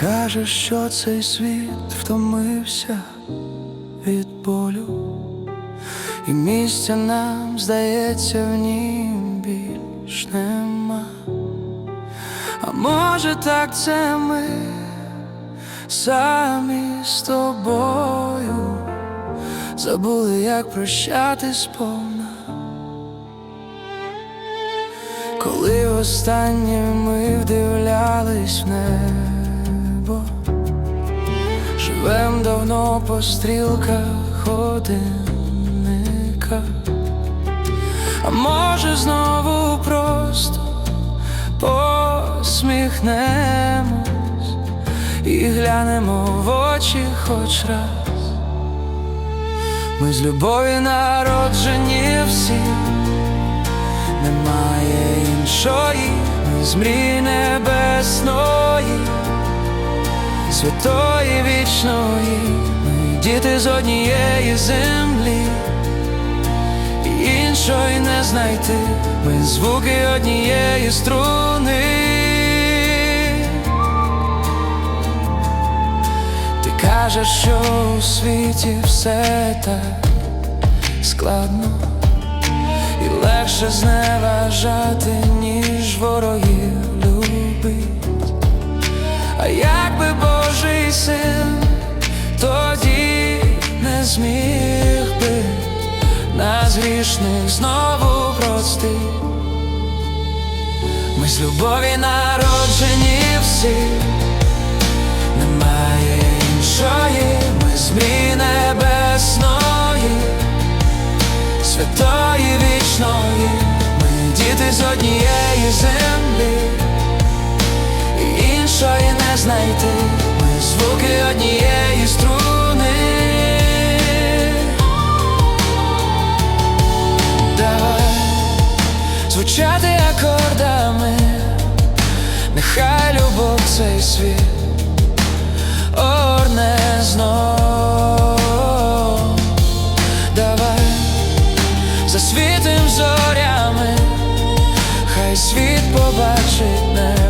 каже, що цей світ втомився від болю, і місця нам здається в нім більш нема. А може, так це ми самі з тобою забули, як прощати сповна. Коли востаннє ми вдивлялись в небо, по стрілках годинника, а може знову просто посміхнемось і глянемо в очі хоч раз. Ми з любові народжені всі немає іншої, ми з мрій небесної, святої вічної, ми діти з однієї землі, іншої не знайти, ми звуки однієї струни. Ти кажеш, що у світі все так складно. І легше зневажати, ніж ворогів не зміг би нас грішних знову простить. Ми з любові народжені всі, немає іншої, ми з мрій небесної. Святої вічної, ми діти з однієї землі, і іншої не знайти, ми звуки однієї звучати акордами, нехай любов цей світ орне знов. Давай засвітим зорями, хай світ побачить небо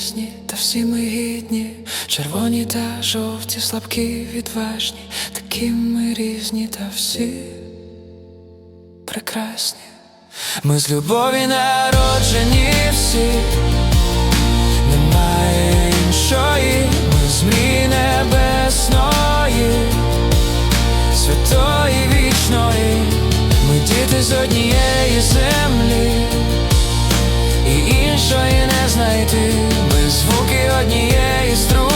різні, та всі ми гідні, червоні та жовті, слабкі, відважні, такі ми різні, та всі прекрасні. Ми з любові народжені всі, немає іншої, ми з мрій небесної, святої вічної, ми діти з однієї землі. І іншої не знайти звуки однієї струни